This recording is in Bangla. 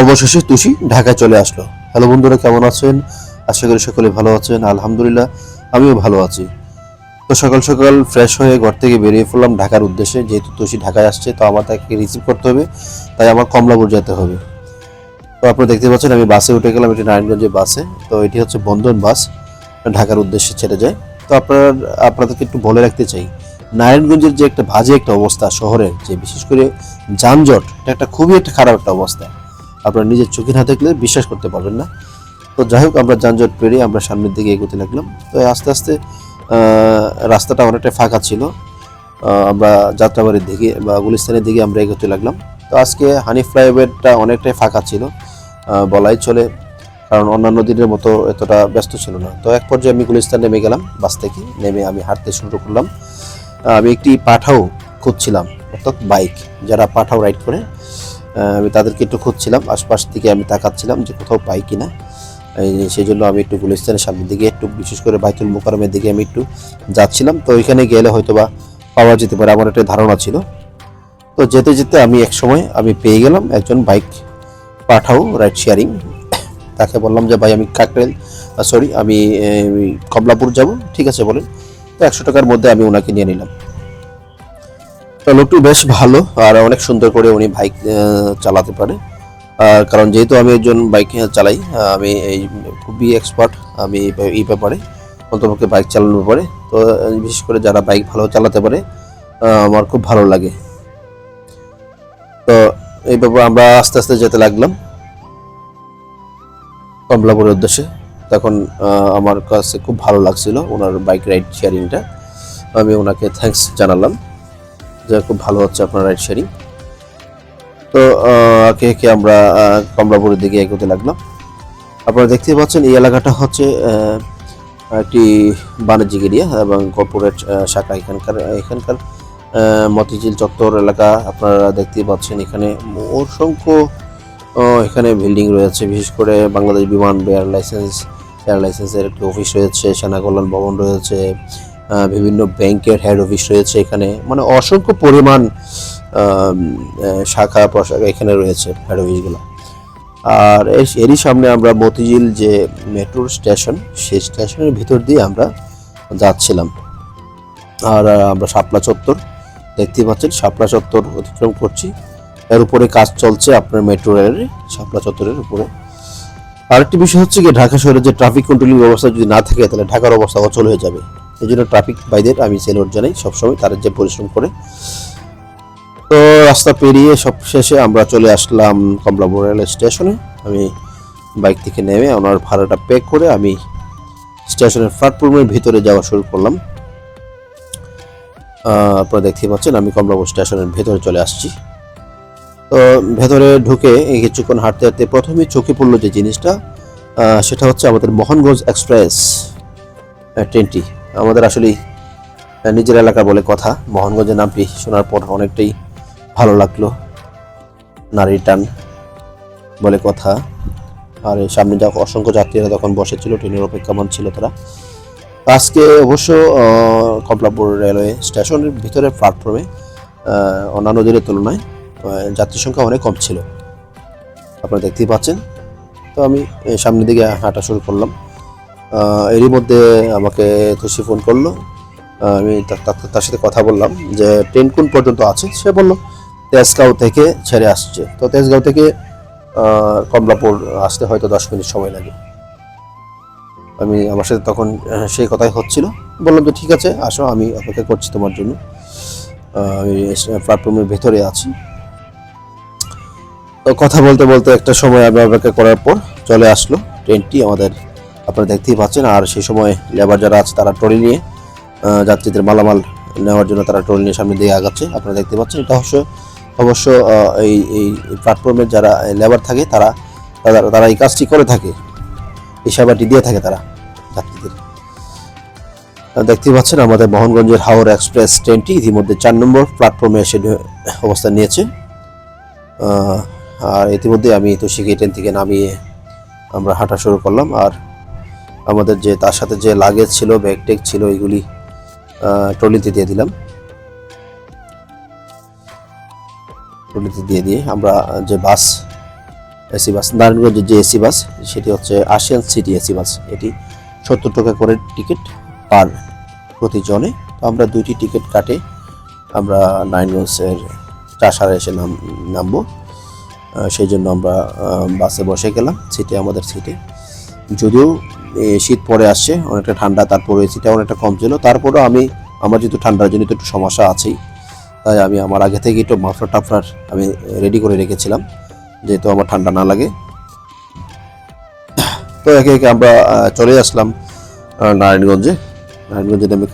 অবশেষে তুষি ঢাকায় চলে আসলো। হ্যালো বন্ধুরা, কেমন আছেন? আশা করি সকলে ভালো আছেন। আলহামদুলিল্লাহ, আমিও ভালো আছি। তো সকাল সকাল ফ্রেশ হয়ে ঘর থেকে বেরিয়ে পড়লাম ঢাকার উদ্দেশ্যে। যেহেতু তুষি ঢাকায় আসছে, তো আমার তাকে রিসিভ করতে হবে। তাই আমার কমলাপুর যেতে হবে। তো আপনারা দেখতে পাচ্ছেন, আমি বাসে উঠে গেলাম, এটি নারায়ণগঞ্জের বাসে। তো এটি হচ্ছে বন্ধন বাস, ঢাকার উদ্দেশ্যে ছেড়ে যায়। তো আপনার, আপনাদেরকে একটু বলে রাখতে চাই, নারায়ণগঞ্জের যে একটা বাজে একটা অবস্থা শহরের, যে বিশেষ করে যানজট, এটা একটা খুবই একটা খারাপ একটা অবস্থা। আপনারা নিজের চোখে না দেখলে বিশ্বাস করতে পারবেন না। তো যাই হোক, আমরা যানজট পেরিয়ে আমরা সামনের দিকে এগোতে লাগলাম। তো আস্তে আস্তে রাস্তাটা অনেকটা ফাঁকা ছিল। আমরা যাত্রাবাড়ির দিকে বা গুলিস্তানের দিকে আমরা এগোতে লাগলাম। তো আজকে হানি ফ্লাইওভারটা অনেকটাই ফাঁকা ছিল বলাই চলে, কারণ অন্যান্য দিনের মতো এতটা ব্যস্ত ছিল না। তো এক পর্যায়ে আমি গুলিস্তান নেমে গেলাম, বাস থেকে নেমে আমি হাঁটতে শুরু করলাম। আমি একটি পাঠাও খুঁজছিলাম, অর্থাৎ বাইক, যারা পাঠাও রাইড করে আমি তাদেরকে একটু খুঁজছিলাম, আশপাশ থেকে আমি তাকাচ্ছিলাম যে কোথাও পাই কিনা। সেই জন্য আমি একটু গুলিস্তানের সামনের দিকে একটু, বিশেষ করে বাইতুল মোকারমের দিকে আমি একটু যাচ্ছিলাম। তো ওইখানে গেলে হয়তো বা পাওয়া যেতে পারে আমার একটা ধারণা ছিল। তো যেতে যেতে আমি এক সময় আমি পেয়ে গেলাম একজন বাইক পাঠাও, রাইড শেয়ারিং। তাকে বললাম যে, ভাই, আমি কাকরেল সরি আমি কমলাপুর যাব, ঠিক আছে বলেন? তো একশো টাকার মধ্যে আমি ওনাকে নিয়ে নিলাম। লোকটি বেশ ভালো, আর অনেক সুন্দর করে উনি বাইক চালাতে পারে। আর কারণ যেহেতু আমি একজন বাইক চালাই আমি এই খুবই এক্সপার্ট আমি এই ব্যাপারে অন্তপক্ষে বাইক চালানোর ব্যাপারে। তো, বিশেষ করে যারা বাইক ভালো চালাতে পারে আমার খুব ভালো লাগে। তো, এই ব্যাপারে আমরা আস্তে আস্তে যেতে লাগলাম। কমলাপুরের উদ্দেশ্যে। তখন আমার কাছে খুব ভালো লাগছিল ওনার বাইক রাইড শেয়ারিংটা আমি ওনাকে থ্যাঙ্কস জানালাম। যে খুব ভালো হচ্ছে আপনার রাইট শেয়ারিং তো একে একে আমরা কমলাপুরের দিকে এগোতে লাগলাম আপনারা দেখতে পাচ্ছেন, এই এলাকাটা হচ্ছে একটি বাণিজ্যিক এরিয়া এবং কর্পোরেট শাখা। এখানকার এখানকার মতিঝিল চত্বর এলাকা আপনারা দেখতে পাচ্ছেন, এখানে অসংখ্য এখানে বিল্ডিং রয়েছে। বিশেষ করে বাংলাদেশ বিমান এয়ার লাইসেন্স এয়ার লাইসেন্সের একটি অফিস রয়েছে, সেনা কল্যাণ ভবন রয়েছে বিভিন্ন ব্যাংকের হেড অফিস রয়েছে এখানে। মানে অসংখ্য পরিমাণ শাখা, প্রশাখা এখানে রয়েছে হেড অফিসগুলো আর এরই সামনে আমরা মতিঝিল যে মেট্রো স্টেশন সেই স্টেশনের ভিতর দিয়ে আমরা যাচ্ছিলাম। আর আমরা শাপলা চত্বর দেখতে পাচ্ছেন, শাপলা চত্বর অতিক্রম করছি। এর উপরে কাজ চলছে আপনার মেট্রো রেলের শাপলা চত্বরের উপরে। আরেকটি বিষয় হচ্ছে কি ঢাকা শহরে যে ট্রাফিক কন্ট্রোলিং ব্যবস্থা যদি না থাকে, তাহলে ঢাকার অবস্থা অচল হয়ে যাবে। এই জন্য ট্রাফিক ভাইদের আমি সেলুট জানাই, সবসময় তারা যে পরিশ্রম করে। তো রাস্তা পেরিয়ে সব শেষে আমরা চলে আসলাম কমলাপুর রেল স্টেশনে আমি বাইক থেকে নেমে ওনার ভাড়াটা পে করে আমি স্টেশনের প্ল্যাটফর্মের ভিতরে যাওয়া শুরু করলাম। আপনারা দেখতে পাচ্ছেন, আমি কমলাপুর স্টেশনের ভেতরে চলে আসছি। তো ভেতরে ঢুকে কিছুক্ষণ হাঁটতে হাঁটতে প্রথমে চোখে পড়ল যে জিনিসটা সেটা হচ্ছে আমাদের মোহনগঞ্জ এক্সপ্রেস ট্রেনটি আমাদের আসলেই নিজের এলাকা বলে কথা। মোহনগঞ্জের নামটি শোনার পর অনেকটাই ভালো লাগল। নারী টান বলে কথা। আর সামনে যা অসংখ্য যাত্রীরা তখন বসেছিল, ট্রেনের অপেক্ষা অপেক্ষামান ছিল তারা। আজকে অবশ্য কমলাপুর রেলওয়ে স্টেশনের ভিতরে প্ল্যাটফর্মে অন্যান্য দিনের তুলনায় যাত্রী সংখ্যা অনেক কম ছিল। আপনারা দেখতেই পাচ্ছেন। তো আমি সামনের দিকে হাঁটা শুরু করলাম। এরই মধ্যে আমাকে তুষি ফোন করল। আমি তার সাথে কথা বললাম যে ট্রেন কোন পর্যন্ত আছে। সে বলল, তেজগাঁও থেকে ছেড়ে আসছে। তো তেজগাঁও থেকে কমলাপুর আসতে হয়তো দশ মিনিট সময় লাগে। আমি আমার সাথে তখন সেই কথাই হচ্ছিল। বললাম যে, ঠিক আছে, আসো, আমি অপেক্ষা করছি তোমার জন্য। আমি প্ল্যাটফর্মের ভেতরে আছি। তো কথা বলতে বলতে একটা সময় আমি অপেক্ষা করার পর চলে আসলো। ট্রেনটি আমাদের আপনারা দেখতেই পাচ্ছেন আর সেই সময় লেবার যারা আছে তারা ট্রলি নিয়ে যাত্রীদের মালামাল নেওয়ার জন্য তারা ট্রলি নিয়ে সামনে দিয়ে আগাচ্ছে। আপনারা দেখতে পাচ্ছেন এটা অবশ্য অবশ্য এই এই প্ল্যাটফর্মের যারা লেবার থাকে তারা তারা- এই কাজটি করে থাকে। এই সেবাটি দিয়ে থাকে তারা যাত্রীদের। আহ, দেখতেই পাচ্ছেন আমাদের মোহনগঞ্জের হাওড়া এক্সপ্রেস ট্রেনটি ইতিমধ্যে চার নম্বর প্ল্যাটফর্মে এসে অবস্থান নিয়েছে। আর ইতিমধ্যে আমি তো শিখে ট্রেন থেকে নামিয়ে আমরা হাঁটা শুরু করলাম। আর আমাদের যে, তার সাথে যে লাগেজ ছিল ব্যাগ টেগ ছিল, এগুলি ট্রলিতে দিয়ে দিলাম। ট্রলিতে দিয়ে দিয়ে আমরা যে বাস এসি বাস, নারায়ণগঞ্জের যে এসি বাস, সেটি হচ্ছে আশিয়ান সিটি এসি বাস। এটি সত্তর টাকা করে টিকিট পার প্রতিজনে। তো আমরা দুইটি টিকিট কাটে, আমরা নারায়ণগঞ্জের চাষারে এসে নাম, নামবো। সেই জন্য আমরা বাসে বসে গেলাম সিটে আমাদের সিটে যদিও শীত পরে আসছে, অনেকটা ঠান্ডা তারপরে এসিটা অনেকটা কম ছিল। তারপরেও আমি, আমার যেহেতু ঠান্ডার জন্য একটু সমস্যা আছেই, তাই আমি আমার আগে থেকে একটু মাফলার টাফলার আমি রেডি করে রেখেছিলাম, যেহেতু আমার ঠান্ডা না লাগে। তো একে একে আমরা চলে আসলাম নারায়ণগঞ্জে। নারায়ণগঞ্জে নেমে